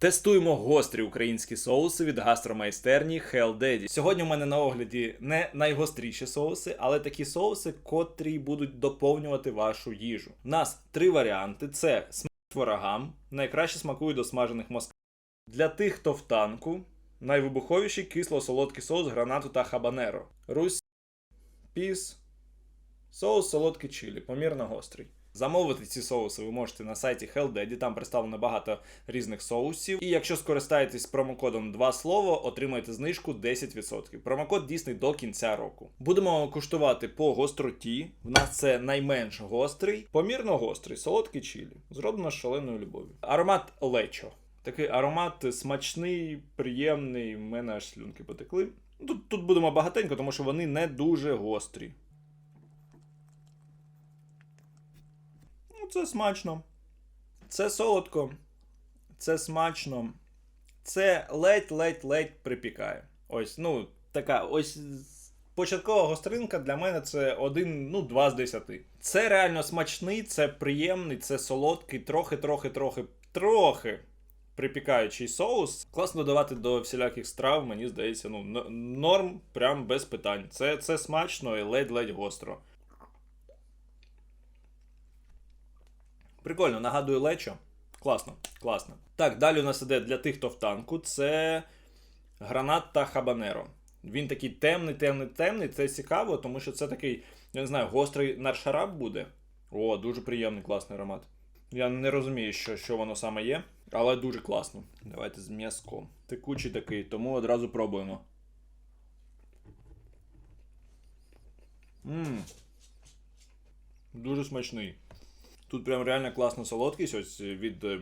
Тестуємо гострі українські соуси від гастромайстерні Hell Daddy. Сьогодні у мене на огляді не найгостріші соуси, але такі соуси, котрі будуть доповнювати вашу їжу. У нас три варіанти: це смерть ворогам, найкраще смакують до смажених москалів. Для тих, хто в танку, найвибуховіший кисло-солодкий соус гранату та хабанеро. Русь, піс, соус солодкий чилі, помірно гострий. Замовити ці соуси ви можете на сайті Hell Daddy, там представлено багато різних соусів. І якщо скористаєтесь промокодом два слова, отримаєте знижку 10%. Промокод дійсний до кінця року. Будемо куштувати по гостроті. В нас це найменш гострий, помірно гострий, солодкий чилі. Зроблено з шаленою любов'ю. Аромат лечо. Такий аромат смачний, приємний. В мене аж слюнки потекли. Тут, тут будемо багатенько, тому що вони не дуже гострі. Це смачно. Це солодко. Це смачно. Це ледь-ледь-ледь припікає. Ось, ну, така, ось. Початкова гостринка для мене це один, ну, два з десяти. Це реально смачний, це приємний, це солодкий, трохи, трохи, трохи, трохи припікаючий соус. Класно додавати до всіляких страв, мені здається, ну, норм, прям без питань. Це, це смачно і ледь-ледь гостро. Прикольно, нагадую лечо. Класно, класно. Так, далі у нас іде для тих, хто в танку, це гранат та хабанеро. Він такий темний, темний, темний. Це цікаво, тому що це такий, я не знаю, гострий наршараб буде. О, дуже приємний, класний аромат. Я не розумію, що, що воно саме є, але дуже класно. Давайте з м'язком. Текучий такий, тому одразу пробуємо. Мм. Дуже смачний. Тут прям реально класна солодкість ось від е,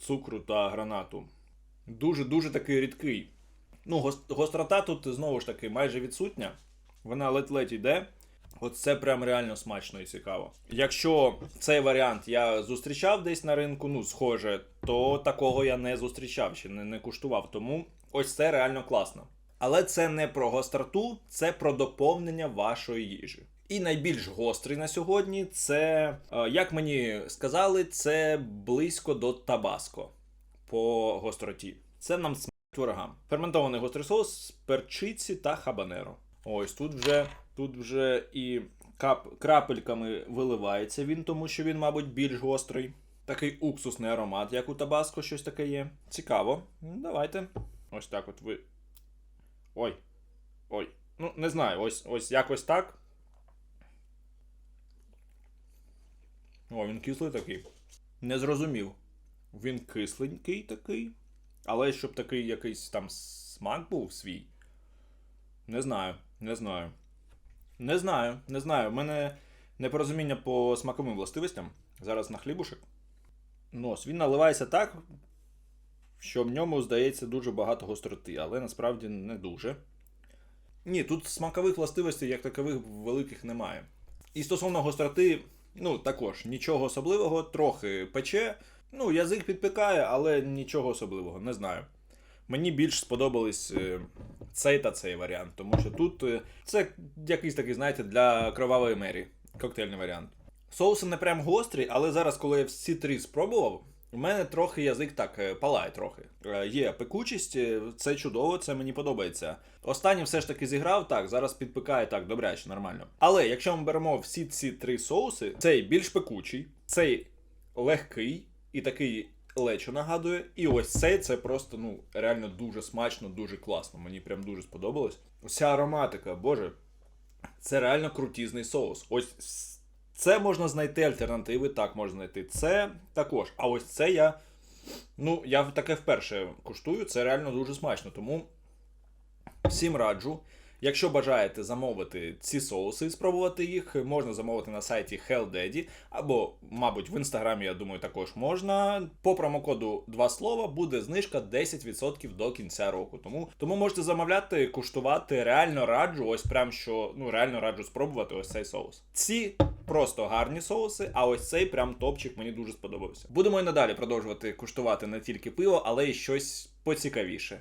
цукру та гранату. Дуже-дуже такий рідкий. Ну, гострота тут знову ж таки майже відсутня. Вона ледь-ледь йде. Це прям реально смачно і цікаво. Якщо цей варіант я зустрічав десь на ринку, ну, схоже, то такого я не зустрічав ще не, не куштував. Тому ось це реально класно. Але це не про гостроту, це про доповнення вашої їжі. І найбільш гострий на сьогодні це, е, як мені сказали, це близько до табаско по гостроті. Це нам смерть ворогам. Ферментований гострий соус з перчиці та хабанеро. Ось тут вже, тут вже і кап, крапельками виливається він, тому що він, мабуть, більш гострий. Такий уксусний аромат, як у табаско, щось таке є. Цікаво. Ну, Давайте. Ось так от ви. Ой. Ой. Ну, не знаю, ось, ось якось так. О, він кислий такий. Не зрозумів. Він кисленький такий. Але щоб такий якийсь там смак був свій. Не знаю, не знаю. Не знаю, не знаю. У мене непорозуміння по смаковим властивостям. Зараз на хлібушек. Нос. Він наливається так, що в ньому здається дуже багато гостроти, але насправді не дуже. Ні, тут смакових властивостей як такових великих немає. І стосовно гостроти, ну також нічого особливого, трохи пече. Ну, язик підпікає, але нічого особливого, не знаю. Мені більш сподобались е, цей та цей варіант, тому що тут е, це якийсь такий, знаєте, для кровавої мері. Коктейльний варіант. Соуси не прям гострі, але зараз, коли я всі три спробував, у мене трохи язик так е, палає трохи. Е, Є пекучість, е, це чудово, це мені подобається. Останній все ж таки зіграв, так, зараз підпікає так, добряче, нормально. Але якщо ми беремо всі ці три соуси, цей більш пекучий, цей легкий і такий лечо нагадує. І ось цей це просто ну реально дуже смачно, дуже класно. Мені прям дуже сподобалось. Вся ароматика, боже, це реально крутізний соус. Ось це можна знайти альтернативи, так можна знайти. Це також. А ось це я. Ну, я таке вперше куштую, це реально дуже смачно. Тому всім раджу. Якщо бажаєте замовити ці соуси і спробувати їх, можна замовити на сайті Hell Daddy, або, мабуть, в інстаграмі, я думаю, також можна. По промокоду два слова буде знижка 10% до кінця року. Тому, тому можете замовляти, куштувати. Реально раджу, ось прям що ну реально раджу спробувати ось цей соус. Ці просто гарні соуси, а ось цей прям топчик мені дуже сподобався. Будемо і надалі продовжувати куштувати не тільки пиво, але й щось поцікавіше.